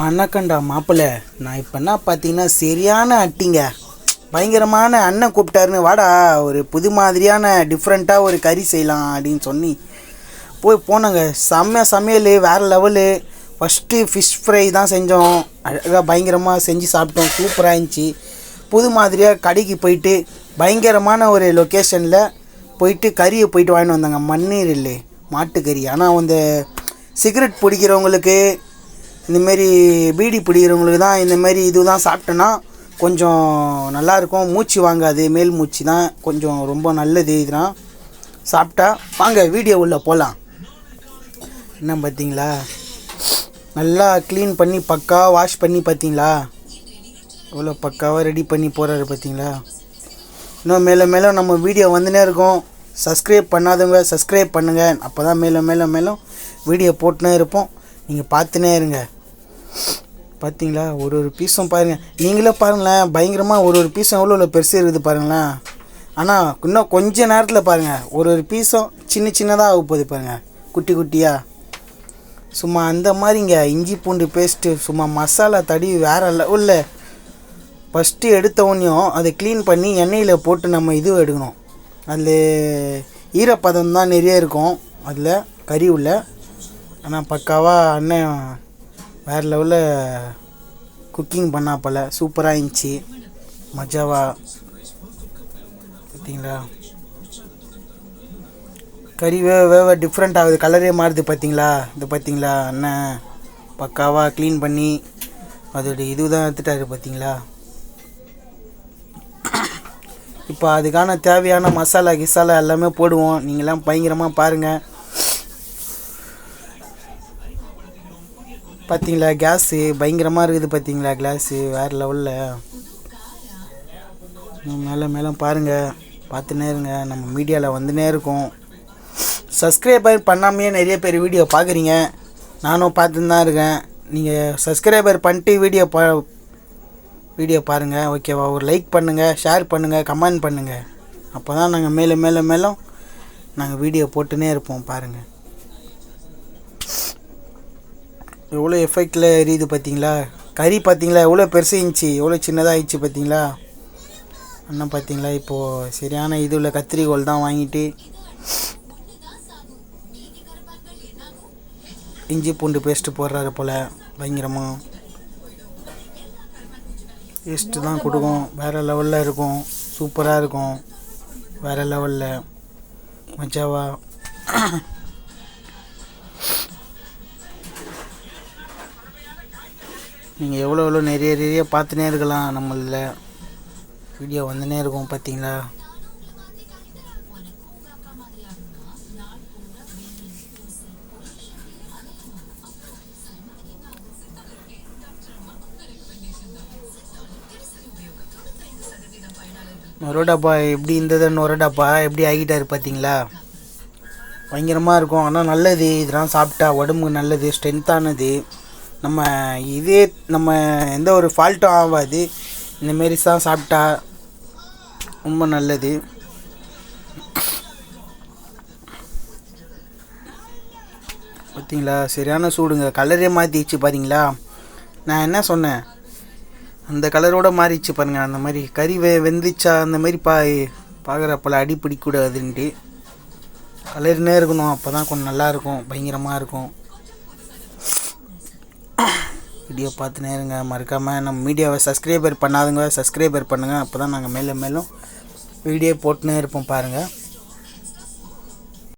வணக்கம்டா மாப்பிள்ள. நான் இப்போ என்ன பார்த்தீங்கன்னா சரியான அட்டிங்க பயங்கரமான அண்ணன் கூப்பிட்டாருன்னு வாடா ஒரு புது மாதிரியான டிஃப்ரெண்ட்டாக ஒரு கறி செய்யலாம் அப்படின்னு சொல்லி போய் போனாங்க. செம்ம சமையல் வேறு லெவலு ஃபஸ்ட்டு ஃபிஷ் ஃப்ரை தான் செஞ்சோம். அழகாக பயங்கரமாக செஞ்சு சாப்பிட்டோம். சூப்பராக இருந்துச்சு. புது மாதிரியாக கடைக்கு போயிட்டு பயங்கரமான ஒரு லொக்கேஷனில் போயிட்டு கறியை போயிட்டு வாங்கிட்டு வந்தாங்க. மண்ணீர் இல்லை மாட்டுக்கறி. ஆனால் அந்த சிகரெட் பிடிக்கிறவங்களுக்கு இந்தமாரி பீடி பிடிக்கிறவங்களுக்கு தான் இந்தமாரி இதுதான் சாப்பிட்டோன்னா கொஞ்சம் நல்லாயிருக்கும். மூச்சு வாங்காது. மேல் மூச்சு தான் கொஞ்சம் ரொம்ப நல்லது இதெல்லாம் சாப்பிட்டா வாங்க வீடியோ உள்ளே போகலாம் என்ன பார்த்தீங்களா? நல்லா க்ளீன் பண்ணி பக்காவாக வாஷ் பண்ணி பார்த்தீங்களா? எவ்வளோ பக்காவாக ரெடி பண்ணி போகிறாரு பார்த்தீங்களா? இன்னும் மேலே மேலே நம்ம வீடியோ வந்துனே இருக்கும். சப்ஸ்கிரைப் பண்ணாதவங்க சப்ஸ்கிரைப் பண்ணுங்கள் அப்போ தான் மேலும் மேலும் மேலும் வீடியோ போட்டுனே இருப்போம். நீங்கள் பார்த்துனே இருங்க. பார்த்தீங்களா ஒரு ஒரு பீஸும் பாருங்கள் நீங்களே பாருங்களேன் பயங்கரமாக ஒரு ஒரு பீஸும் எவ்வளோ எவ்வளோ பெருசு இருக்குது பாருங்களேன். ஆனால் இன்னும் கொஞ்ச நேரத்தில் பாருங்கள் ஒரு ஒரு பீஸும் சின்ன சின்னதாக ஆக போகுது பாருங்கள் குட்டி குட்டியாக சும்மா அந்த மாதிரிங்க. இஞ்சி பூண்டு பேஸ்ட்டு சும்மா மசாலா தடி வேறு லெவலில் ஃபஸ்ட்டு எடுத்த உடனேயும் அதை க்ளீன் பண்ணி எண்ணெயில் போட்டு நம்ம இது எடுக்கணும். அதில் ஈரப்பதம் தான் நிறைய இருக்கும். அதில் கறி உள்ள. ஆனால் பக்காவாக அண்ணன் வேறு லெவலில் குக்கிங் பண்ணா போல். சூப்பராக இருந்துச்சு. மஜாவா. பார்த்தீங்களா கறி வே வேவ டிஃப்ரெண்ட் ஆகுது. கலரே மாறுது பார்த்தீங்களா இது பார்த்தீங்களா அண்ணன் பக்காவாக க்ளீன் பண்ணி அதோட இதுதான் எடுத்துட்டாரு பார்த்தீங்களா இப்போ அதுக்கான தேவையான மசாலா கிசாலா எல்லாமே போடுவோம். நீங்களாம் பயங்கரமாக பாருங்கள் பார்த்தீங்களா கேஸு பயங்கரமாக இருக்குது பார்த்தீங்களா கிளாஸு வேறு லெவலில் மேலே மேலே பாருங்கள் பார்த்துனே இருங்க. நம்ம மீடியாவில் வந்துனே இருக்கோம். சப்ஸ்கிரைபர் பண்ணாமையே நிறைய பேர் வீடியோ பார்க்குறீங்க. நானும் பார்த்துன்னு தான் இருக்கேன். நீங்கள் சப்ஸ்கிரைபர் பண்ணிட்டு வீடியோ பா வீடியோ பாருங்கள் ஓகேவா ஒரு லைக் பண்ணுங்கள் ஷேர் பண்ணுங்கள் கமெண்ட் பண்ணுங்கள் அப்போ தான் நாங்கள் மேலும் மேலும் மேலும் நாங்கள் வீடியோ போட்டுனே இருப்போம் பாருங்கள் எவ்வளோ எஃபெக்டில் எரியுது பார்த்தீங்களா? கறி பார்த்தீங்களா? எவ்வளோ பெருசு இருந்துச்சு? எவ்வளோ சின்னதாக ஆயிடுச்சு பார்த்தீங்களா? அண்ணன் பார்த்தீங்களா? இப்போது சரியான இது உள்ள கத்திரிக்கோல் தான் வாங்கிட்டு இஞ்சி பூண்டு பேஸ்ட்டு போடுறாரு போல். பயங்கரமாக டேஸ்ட்டு தான் கொடுக்கும். வேறு லெவலில் இருக்கும். சூப்பராக இருக்கும். வேறு லெவலில் மஜாவா நீங்கள் எவ்வளோ எவ்வளோ நிறைய நிறைய பார்த்துனே இருக்கலாம். நம்மளில் வீடியோ வந்துனே இருக்கும் பார்த்தீங்களா நொர எப்படி இருந்தது நொரோடாப்பா எப்படி ஆகிட்டாரு பார்த்தீங்களா பயங்கரமாக இருக்கும். ஆனால் நல்லது. இதெல்லாம் சாப்பிட்டா உடம்புக்கு நல்லது ஸ்ட்ரென்த்தானது நம்ம இதே நம்ம எந்த ஒரு ஃபால்ட்டும் ஆகாது. இந்தமாரி தான் சாப்பிட்டா ரொம்ப நல்லது. பார்த்தீங்களா சரியான சூடுங்க. கலரே மாற்றிடுச்சு பார்த்தீங்களா நான் என்ன சொன்னேன்? அந்த கலரோட மாறிடுச்சு பாருங்கள் அந்த மாதிரி கறி வெ வெந்துச்சா அந்த மாதிரி பா பார்க்குறப்பல அடி பிடிக்கூடாதுன்ட்டு. கலர்னே இருக்கணும். அப்போ தான் கொஞ்சம் நல்லாயிருக்கும் பயங்கரமாக இருக்கும். வீடியோ பார்த்துனே இருங்க மறக்காமல் நம்ம மீடியாவை சப்ஸ்கிரைபர் பண்ணாதுங்க சப்ஸ்கிரைபர் பண்ணுங்கள் அப்போ தான் நாங்கள் மேலும் மேலும் வீடியோ போட்டுனே இருப்போம் பாருங்கள்